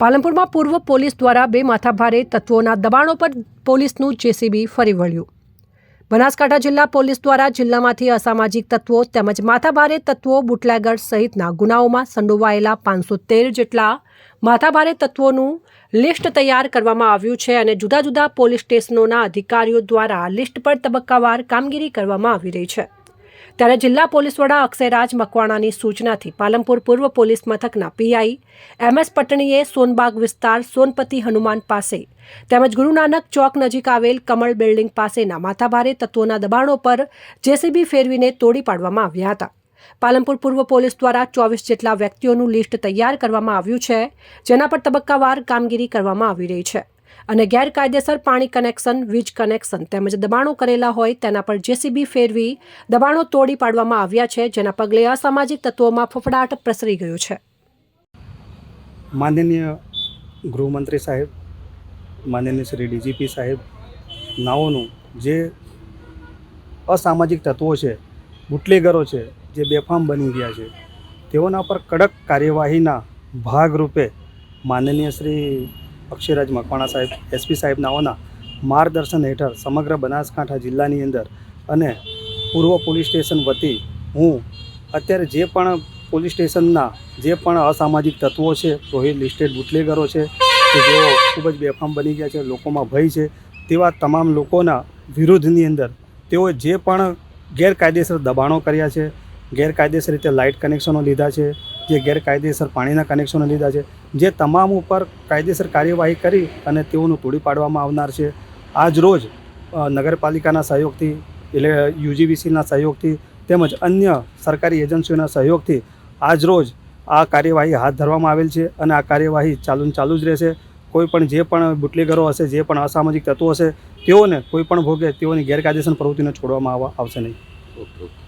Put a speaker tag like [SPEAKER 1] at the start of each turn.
[SPEAKER 1] પાલનપુરમાં પૂર્વ પોલીસ દ્વારા બે માથાભારે તત્વોના દબાણો પર પોલીસનું જેસીબી ફરી વળ્યું. બનાસકાંઠા જિલ્લા પોલીસ દ્વારા જિલ્લામાંથી અસામાજિક તત્વો તેમજ માથાભારે તત્વો બુટલેગર સહિતના ગુનાઓમાં સંડોવાયેલા પાંચસો તેર જેટલા માથાભારે તત્વોનું લિસ્ટ તૈયાર કરવામાં આવ્યું છે અને જુદા જુદા પોલીસ સ્ટેશનોના અધિકારીઓ દ્વારા લિસ્ટ પર તબક્કાવાર કામગીરી કરવામાં આવી રહી છે. ત્યારે જિલ્લા પોલીસ વડા અક્ષયરાજ મકવાણાની સૂચનાથી પાલનપુર પૂર્વ પોલીસ મથકના પીઆઈ એમ એસ પટણીએ સોનબાગ વિસ્તાર સોનપતિ હનુમાન પાસે તેમજ ગુરુ નાનક ચોક નજીક આવેલ કમળ બિલ્ડિંગ પાસેના માથાભારે તત્વોના દબાણો પર જેસીબી ફેરવીને તોડી પાડવામાં આવ્યા હતા. પાલનપુર પૂર્વ પોલીસ દ્વારા ચોવીસ જેટલા વ્યક્તિઓનું લિસ્ટ તૈયાર કરવામાં આવ્યું છે, જેના પર તબક્કાવાર કામગીરી કરવામાં આવી રહી છે. અને ગેરકાયદેસર પાણી કનેક્શન, વીજ કનેક્શન તેમજ દબાણો કરેલા હોય તેના પર જેસીબી ફેરવી દબાણો તોડી પાડવામાં આવ્યા છે, જેના પગલે અસામાજિક તત્વોમાં ફફડાટ પ્રસરી ગયો છે.
[SPEAKER 2] માનનીય ગૃહમંત્રી સાહેબ, માનનીય શ્રી ડીજીપી સાહેબ, નાઓનું જે અસામાજિક તત્વો છે, બુટલેગરો છે, જે બેફામ બની ગયા છે, તેઓના પર કડક કાર્યવાહીના ભાગરૂપે માનનીય શ્રી અક્ષયરાજ મકવાણા સાહેબ એસપી સાહેબ નાઓના માર્ગદર્શન હેઠળ સમગ્ર બનાસકાંઠા જિલ્લાની અંદર અને પૂર્વ પોલીસ સ્ટેશન વતી હું અત્યારે જે પણ પોલીસ સ્ટેશનના જે પણ અસામાજિક તત્વો છે, રોહિત લિસ્ટેડ બુટલેગરો છે, કે જેઓ ખૂબ જ બેફામ બની ગયા છે, લોકોમાં ભય છે, તેવા તમામ લોકોના વિરુદ્ધની અંદર તેઓએ જે પણ ગેરકાયદેસર દબાણો કર્યા છે, ગેરકાયદેસર રીતે લાઇટ કનેક્શનો લીધા છે જે ગેરકાયદેસર પાણીના કનેક્શનો લીધા છે, જે તમામ ઉપર કાયદેસર કાર્યવાહી કરી અને તેઓનું તોડી પાડવામાં આવનાર છે. આજ રોજ નગરપાલિકાના સહયોગથી, એટલે યુજીવીસીના સહયોગથી તેમજ અન્ય સરકારી એજન્સીઓના સહયોગથી આજ રોજ આ કાર્યવાહી હાથ ધરવામાં આવેલ છે અને આ કાર્યવાહી ચાલુ ચાલુ જ રહેશે. કોઈ પણ જે પણ બુટલેગરો હશે, જે પણ અસામાજિક તત્વો હશે, તેઓને કોઈ પણ ભોગે તેઓની ગેરકાયદેસર પ્રવૃત્તિને છોડવામાં આવશે નહીં.
[SPEAKER 3] ઓકે.